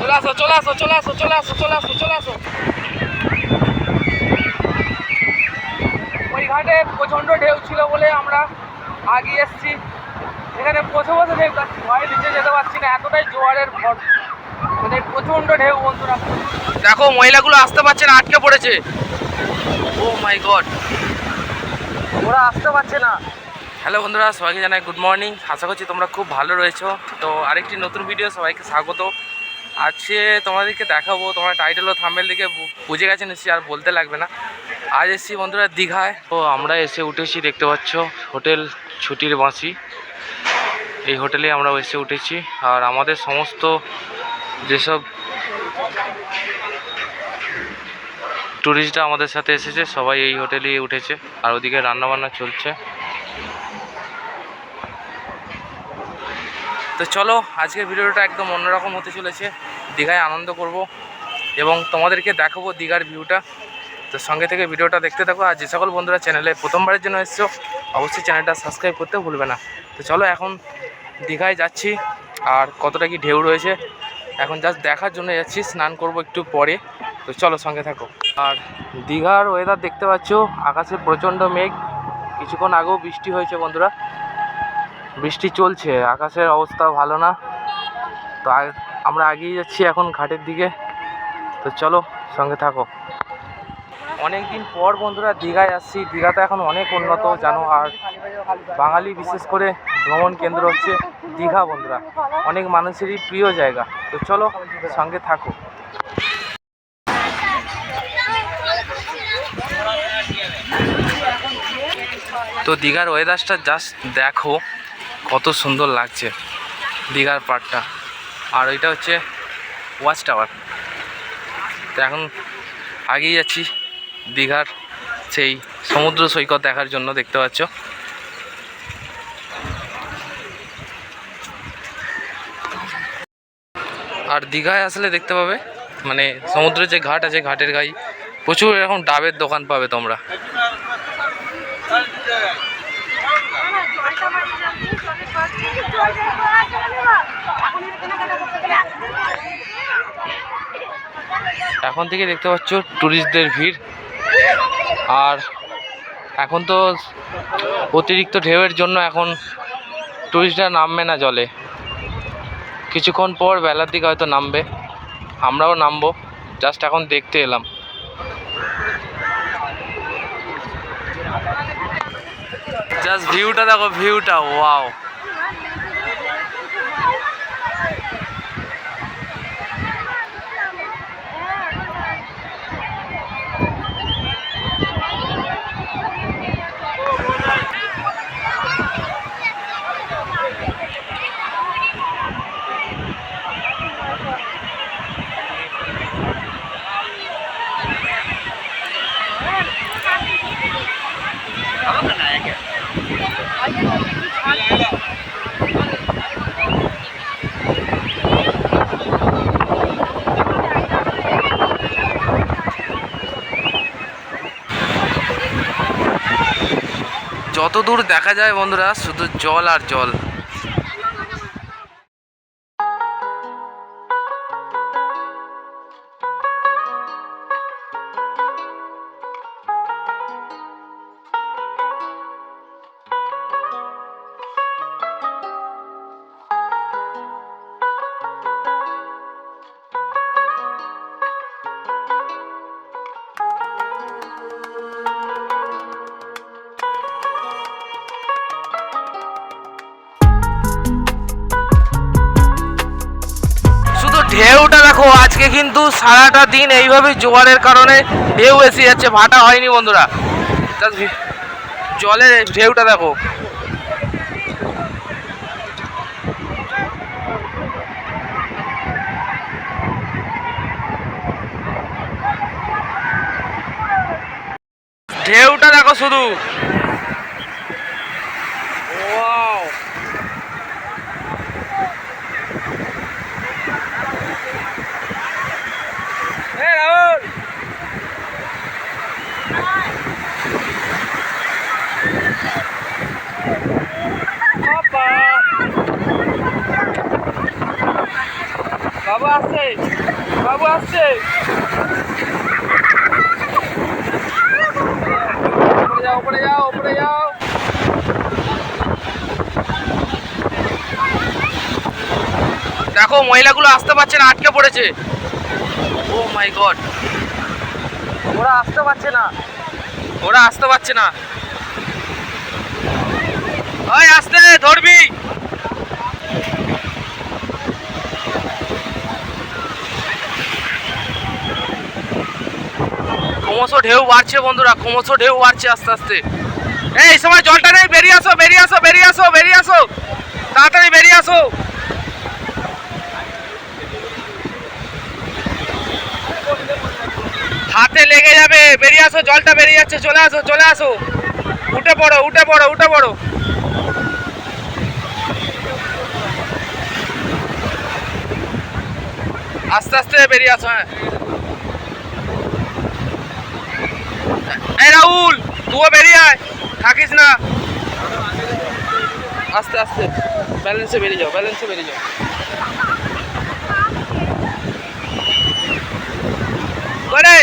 চলে আসো চলে আসো চলে আসো চলে আসো চলে আসো চলে আসো। ওই ঘাটে প্রচণ্ড ঢেউ ছিল বলে আমরা আগে এসছি। এখানে বসে ঢেউ পাচ্ছি ভয়ে নিচে যেতে পারছি না এতটাই জোয়ারের ভর। মানে প্রচণ্ড ঢেউ বন্ধুরা। দেখো মহিলাগুলো আসতে পারছে না আটকে পড়েছে। ও মাই গড ওরা আসতে পারছে না। হ্যালো বন্ধুরা, সবাইকে জানাই গুড মর্নিং আশা করছি তোমরা খুব ভালো রয়েছো। তো আরেকটি নতুন ভিডিও সবাইকে স্বাগত। আজকে তোমাদেরকে দেখাবো, তোমরা টাইটেল ও থাম্বেল দিকে বুঝে গেছে নিশ্চয়ই, আর বলতে লাগবে না। আজ এসেছি বন্ধুরা দীঘায়। তো আমরা এসে উঠেছি, দেখতে পাচ্ছ, হোটেল ছুটির বাঁশি। এই হোটেলে আমরা এসে উঠেছি। আর আমাদের সমস্ত যেসব ট্যুরিস্টরা আমাদের সাথে এসেছে, সবাই এই হোটেলেই উঠেছে। আর ওদিকে রান্নাবান্না চলছে। তো চলো, আজকের ভিডিওটা একদম অন্যরকম হতে চলেছে। দীঘায় আনন্দ করব এবং তোমাদেরকে দেখাবো দীঘার ভিউটা তো সঙ্গে থেকে ভিডিওটা দেখতে থাকো। আর যে সকল বন্ধুরা চ্যানেলে প্রথমবারের জন্য এসছো, অবশ্যই চ্যানেলটা সাবস্ক্রাইব করতে ভুলবে না। তো চলো, এখন দীঘায় যাচ্ছি। আর কতটা কি ঢেউ রয়েছে, এখন জাস্ট দেখার জন্য যাচ্ছি। স্নান করব একটু পরে। তো চলো, সঙ্গে থাকো। আর দীঘার ওয়েদার দেখতে পাচ্ছ, আকাশে প্রচণ্ড মেঘ। কিছুক্ষণ আগেও বৃষ্টি হয়েছে বন্ধুরা। বৃষ্টি চলছে, আকাশের অবস্থা ভালো না। তো আমরা এগিয়ে যাচ্ছি এখন ঘাটের দিকে। তো চলো, সঙ্গে থাকো। অনেক দিন পর বন্ধুরা দীঘায় আসছি। দীঘাতে এখন অনেক উন্নত, জানো, আর বাঙালি বিশেষ করে ভ্রমণ কেন্দ্র হচ্ছে দীঘা বন্ধুরা। অনেক মানুষেরই প্রিয় জায়গা। তো চলো, সঙ্গে থাকো। তো দীঘার ওয়েদারটা জাস্ট দেখো। কত সুন্দর লাগছে দীঘার পাড়টা আর ওইটা হচ্ছে ওয়াচ টাওয়ার। তো এখন আগেই যাচ্ছি দীঘার সেই সমুদ্র সৈকত দেখার জন্য, দেখতে পাচ্ছ। আর দীঘায় আসলে দেখতে পাবে মানে সমুদ্রের যে ঘাট আছে, ঘাটের গায়ে প্রচুর এরকম ডাবের দোকান পাবে তোমরা। এখন থেকে দেখতে পাচ্ছ ট্যুরিস্টদের ভিড়। আর এখন তো অতিরিক্ত ঢেউয়ের জন্য এখন ট্যুরিস্টরা নামবে না জলে। কিছুক্ষণ পর বেলার দিকে হয়তো নামবে। আমরাও নামবো। জাস্ট এখন দেখতে এলাম। জাস্ট ভিউটা দেখো, ভিউটা, ওয়াও। দূর দেখা যায় বন্ধুরা শুধু জল আর জল। ঢেউটা দেখো, আজকে কিন্তু সারাটা দিন এইভাবে জোয়ারের কারণে ঢেউ এসে যাচ্ছে, ভাটা হয়নি বন্ধুরা। জলের ঢেউটা দেখো। ঢেউটা দেখো শুধু Wow! Hey, Raúl! Opa! আসছে বাবু আসছে উপরে যাও উপরে যাও উপরে যাও দেখো মহিলাগুলো আসতে পারছে না, আটকে পড়েছে। Oh my god. ওরা আসতে পারছে না। ওরা আসতে পারছে না। ওই আসতে, ধরবি। ক্রমশ ঢেউ বাড়ছে বন্ধুরা, ক্রমশ ঢেউ বাড়ছে আস্তে আস্তে। এই সময় জলটা নেই, বেরিয়ে আসো বেরিয়ে আসো বেরিয়ে আসো বেরিয়ে আসো। তাড়াতাড়ি বেরিয়ে আসো। হাতে লেগে যাবে। বেরিয়ে আসো, জলটা বেরিয়ে যাচ্ছে। চলে আসো চলে আসো। উঠে পড়ো উঠে পড়ো উঠে পড়ো। আস্তে আস্তে বেরিয়ে আসো হ্যাঁ। রাহুল তুও বেরিয়ে আয়। থাকিস না। আস্তে আস্তে। ব্যালেন্সে বেরিয়ে যাও, ব্যালেন্সে বেরিয়ে যাও। করে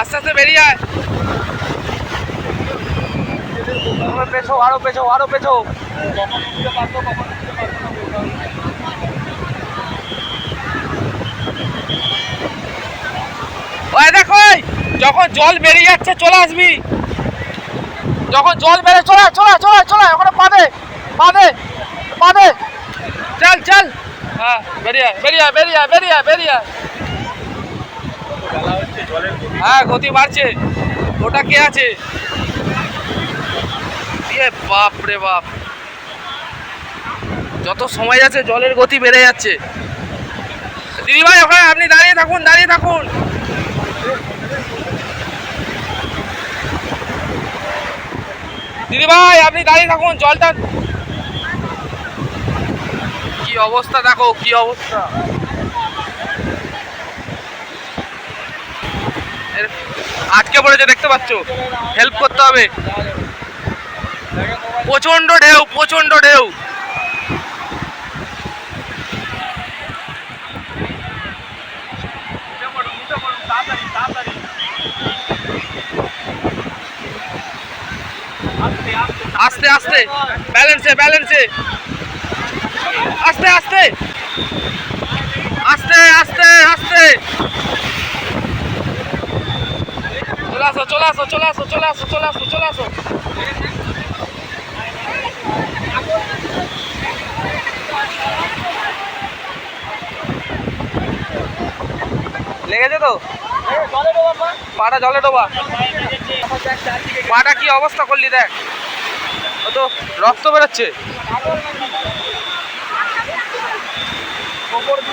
আস্তে আস্তে বেরিয়ে আয়। পেছো আরও পেছো আরও পেছো। ওই দেখো যখন জল বেরিয়ে যাচ্ছে চলে আসবি। যখন জল বেড়ে চলে চলে চলে চলে ওখানে পাদে পাদে পাদে চল চল। হ্যাঁ বেরিয়ে বেরিয়ে বেরিয়ে বেরিয়ে বেরিয়ে। হ্যাঁ গতি বাড়ছে। ওটা কে আছে? এ বাপ রে বাপ। যত সময় যাচ্ছে, জলের গতি বেড়ে যাচ্ছে। দিদি ভাই, ওখানে আপনি দাঁড়িয়ে থাকুন দাঁড়িয়ে থাকুন। দিদি ভাই, আপনি দাঁড়িয়ে থাকুন, জলটা কি অবস্থা দেখো, কি অবস্থা? আটকে পড়েছে, দেখতে পাচ্ছ? হেল্প করতে হবে। প্রচণ্ড ঢেউ প্রচণ্ড ঢেউ। আস্তে আস্তে ব্যালেন্সে ব্যালেন্সে আস্তে আস্তে। আস্তে আস্তে আস্তে। আসো, চলে আসো চলে আসো চলে আসো চলে আসো চলে আসো। লেগেছে তো? পাটা জলে ডোবা। পাটা কি অবস্থা করলি দেখ। ও তো রক্ত বেরোচ্ছে।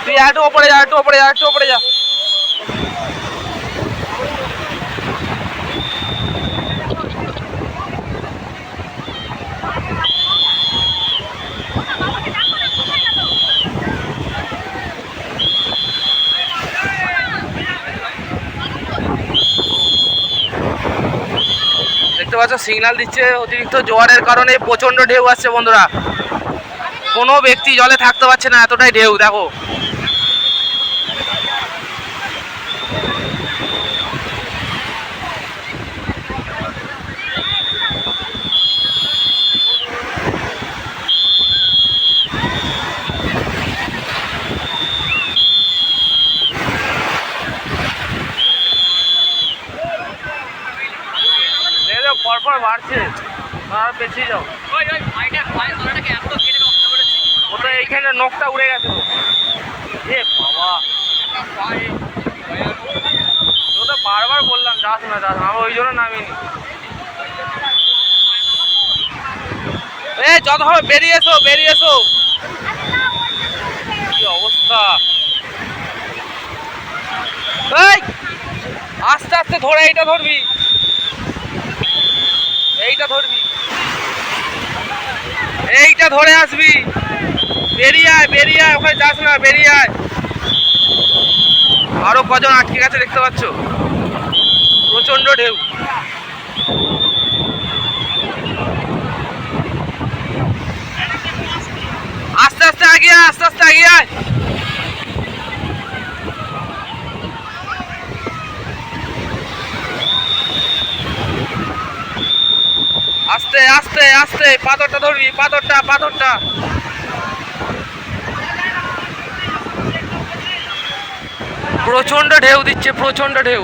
তুই একটু ওপরে যা একটু ওপরে যা একটু ওপরে যা। দেখতে পাচ্ছ সিগনাল দিচ্ছে, অতিরিক্ত জোয়ারের কারণে প্রচণ্ড ঢেউ আসছে বন্ধুরা। কোনো ব্যক্তি জলে থাকতে পারছে না, এতটাই ঢেউ, দেখো। পরপর বাড়ছে। আর পেছিয়ে যাও। ও তো এইখানে নখটা উড়ে গেছে। এ বাবা। ও তো বারবার বললাম যাস না যাস না আমি ওই জন্য নামিনি। এ যত হবে বেরিয়ে এসো বেরিয়ে এসো। কি অবস্থা? এই আস্তে আস্তে ধরে এইটা ধরবি। এইটা ধরবি। এইটা ধরে আসবি। বেরিয়ে আয় বেরিয়ে আয়, ওখানে যাস না, বেরিয়ে আয়। আরও কজন আটকে গেছে দেখতে পাচ্ছ? প্রচণ্ড ঢেউ। আস্তে আস্তে আগিয়ে আস্তে আস্তে আগিয়ে আয়। আস্তে আস্তে আস্তে, পাথরটা ধরবি, পাথরটা পাথরটা। প্রচণ্ড ঢেউ দিচ্ছে প্রচণ্ড ঢেউ।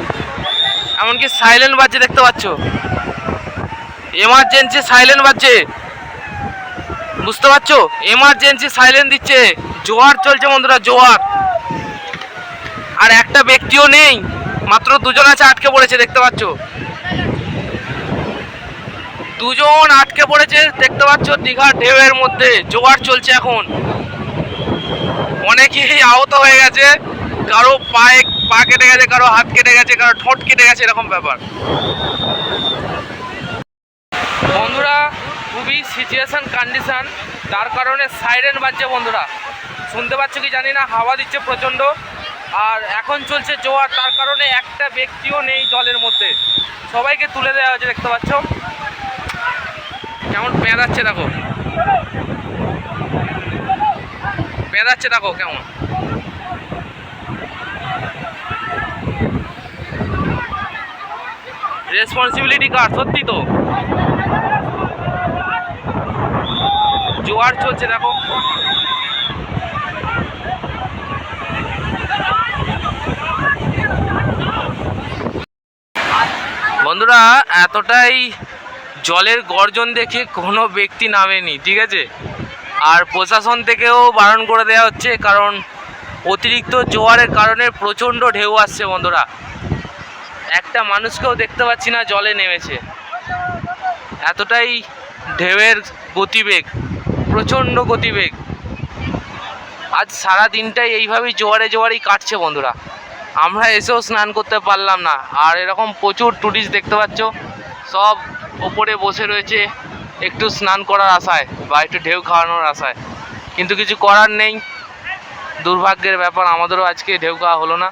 এমনকি সাইলেন্ট বাজছে, দেখতে পাচ্ছ? এমার্জেন্সি সাইলেন্ট বাজছে। বুঝতে পারছ? এমার্জেন্সি সাইলেন্ট দিচ্ছে। জোয়ার চলছে বন্ধুরা, জোয়ার। আর একটা ব্যক্তিও নেই। মাত্র দুজন আছে, আটকে পড়েছে, দেখতে পাচ্ছ? দুজন আটকে পড়েছে, দেখতে পাচ্ছ দীঘার ঢেউয়ের মধ্যে। জোয়ার চলছে এখন। অনেকেই আহত হয়ে গেছে, কারও পায়ে পা কেটে গেছে, কারও হাত কেটে গেছে, কারও ঠোঁট কেটে গেছে, এরকম ব্যাপার। বন্ধুরা, খুবই সিচুয়েশন কন্ডিশন তার কারণে সাইরেন বাজছে বন্ধুরা। শুনতে পাচ্ছ কি জানি না, হাওয়া দিচ্ছে প্রচণ্ড। আর এখন চলছে জোয়ার, তার কারণে একটা ব্যক্তিও নেই জলের মধ্যে। সবাইকে তুলে দেওয়া হয়েছে, দেখতে পাচ্ছ। কেমন পেঁদাচ্ছে দেখো। পেঁদাচ্ছে দেখো কেমন। রেসপন্সিবিলিটি কার সত্যি তো। জোয়ার চলছে দেখো। বন্ধুরা, এতটাই জলের গর্জন দেখে কোনো ব্যক্তি নামেনি, ঠিক আছে? আর প্রশাসন থেকেও বারণ করে দেওয়া হচ্ছে, কারণ অতিরিক্ত জোয়ারের কারণে প্রচণ্ড ঢেউ আসছে বন্ধুরা। একটা মানুষকেও দেখতে পাচ্ছি না, জলে নেমেছে। এতটাই ঢেউয়ের গতিবেগ, প্রচণ্ড গতিবেগ। আজ সারা দিনটাই এইভাবেই জোয়ারে জোয়ারেই কাটছে বন্ধুরা। আমরা এসেও স্নান করতে পারলাম না, আর এরকম প্রচুর টুরিস্ট দেখতে পাচ্ছ, সব ওপরে বসে রয়েছে, একটু স্নান করার আশায় বা একটু ঢেউ খাওয়ানোর আশায়। কিন্তু কিছু করার নেই। দুর্ভাগ্যের ব্যাপার, আমাদেরও আজকে ঢেউ খাওয়া হলো না।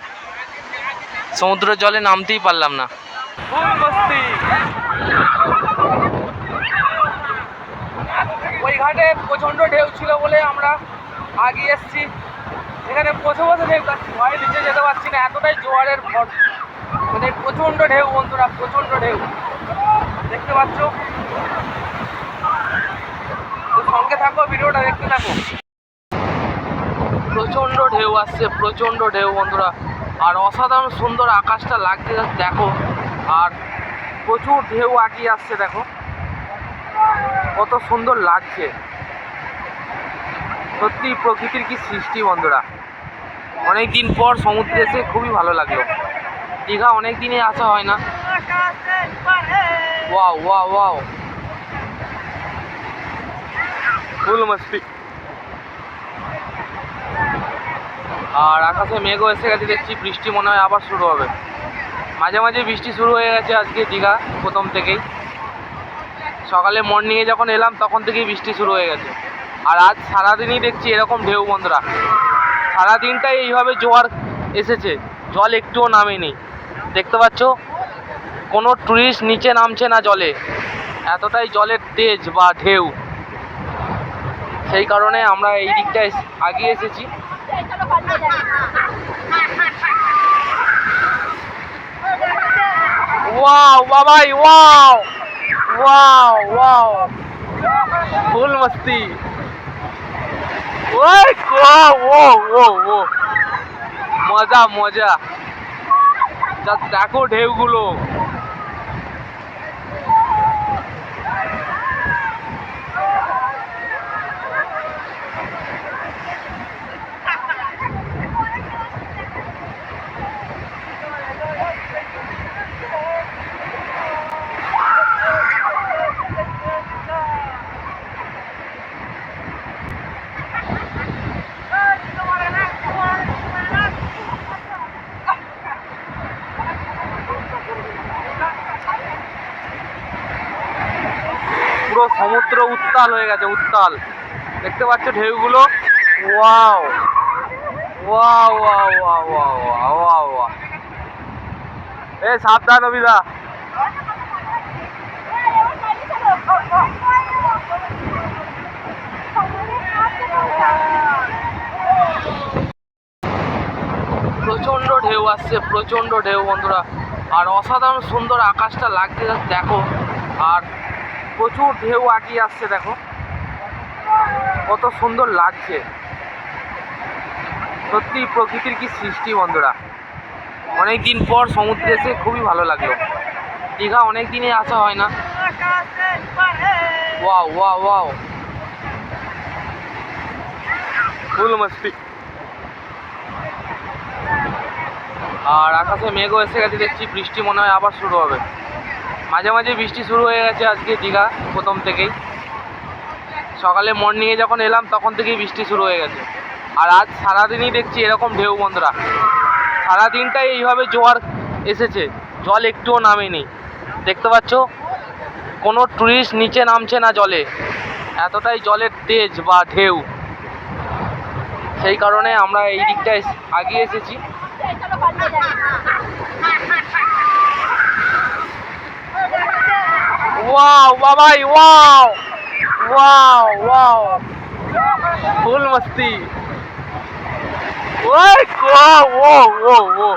সমুদ্র জলে নামতেই পারলাম না। ওই ঘাটে প্রচণ্ড ঢেউ ছিল বলে আমরা আগে এসছি। এখানে বসে বসে ঢেউ খাচ্ছি, ভয়ে নিচে যেতে পারছি না, এতটাই জোয়ারের ভর। মানে প্রচণ্ড ঢেউ বন্ধুরা, প্রচণ্ড ঢেউ। দেখতে পাচ্ছ? তো সঙ্গে থাকো, ভিডিওটা দেখতে থাকো। প্রচণ্ড ঢেউ আসছে, প্রচণ্ড ঢেউ বন্ধুরা। আর অসাধারণ সুন্দর আকাশটা লাগছে দেখো। আর প্রচুর ঢেউ আগিয়ে আসছে, দেখো। কত সুন্দর লাগছে। সত্যি প্রকৃতির কি সৃষ্টি বন্ধুরা। অনেক দিন পর সমুদ্রে এসে খুবই ভালো লাগল। দীঘা অনেক দিনই আসা হয় না। ওয়াও ওয়াও ওয়াও ফুল মস্তি আর আকাশে মেঘও এসে গেছে, দেখছি বৃষ্টি মনে হয় আবার শুরু হবে। মাঝে মাঝে বৃষ্টি শুরু হয়ে গেছে আজকে দীঘা, প্রথম থেকেই। সকালে মর্নিংয়ে যখন এলাম, তখন থেকেই বৃষ্টি শুরু হয়ে গেছে। আর আজ সারাদিনই দেখছি এরকম ঢেউ, বন্ধুরা। সারাদিনটাই এইভাবে জোয়ার এসেছে। জল একটুও নামেনি। দেখতে পাচ্ছ? কোনো টুরিস্ট নিচে নামছে না জলে। এতটাই জলের তেজ বা ঢেউ। সেই কারণে আমরা এই দিকটায় আগিয়ে এসেছি। ওয়াও, বাবাই, ওয়াও! Wow wow! ফুল মস্তি। ওই ও ও ও মজা মজা। দেখো ঢেউগুলো। সমুদ্র উত্তাল হয়ে গেছে, উত্তাল। দেখতে পাচ্ছ ঢেউগুলো? ওয়াও। ওয়াও এ সাবধান অভিদা। প্রচণ্ড ঢেউ আসছে প্রচণ্ড ঢেউ বন্ধুরা। আর অসাধারণ সুন্দর আকাশটা লাগছে, দেখো। আর প্রচুর ঢেউ আগিয়ে আসছে, দেখো। কত সুন্দর লাগছে। সত্যি প্রকৃতির কি সৃষ্টি, বন্ধুরা। অনেক দিন পর সমুদ্রে এসে খুবই ভালো লাগল। দীঘা অনেক দিনই আসা হয় না। Wow wow wow. ফুল মস্তি। আর আকাশে মেঘও এসে গেছে, দেখছি বৃষ্টি মনে হয় আবার শুরু হবে। মাঝে মাঝে বৃষ্টি শুরু হয়ে গেছে আজকে দীঘা, প্রথম থেকেই। সকালে মর্নিংয়ে যখন এলাম, তখন থেকেই বৃষ্টি শুরু হয়ে গেছে। আর আজ সারাদিনই দেখছি এরকম ঢেউ বন্ধুরা। সারাদিনটাই এইভাবে জোয়ার এসেছে, জল একটুও নামেনি। দেখতে পাচ্ছ? কোনো টুরিস্ট নিচে নামছে না জলে। এতটাই জলের তেজ বা ঢেউ। সেই কারণে আমরা এই দিকটায় আগিয়ে এসেছি। ওয়াও বাবাই ওয়াও ওয়াও ওয়াও ফুল মস্তি ওই ও ও ও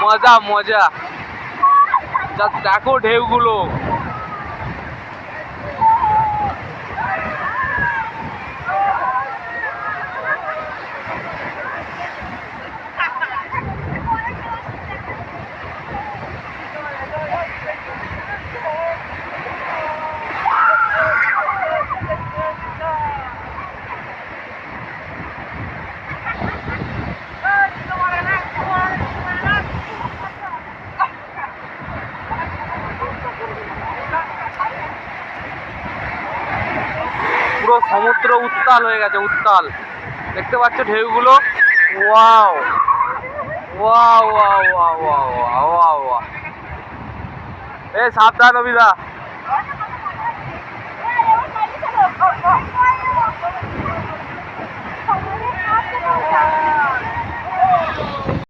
মজা মজা যা দেখো ঢেউগুলো। উত্তাল হয়ে গেছে, উত্তাল। দেখতে পাচ্ছ ঢেউগুলো? Wow. Wow wow wow wow wow wow. এ সাবধান অভিদা।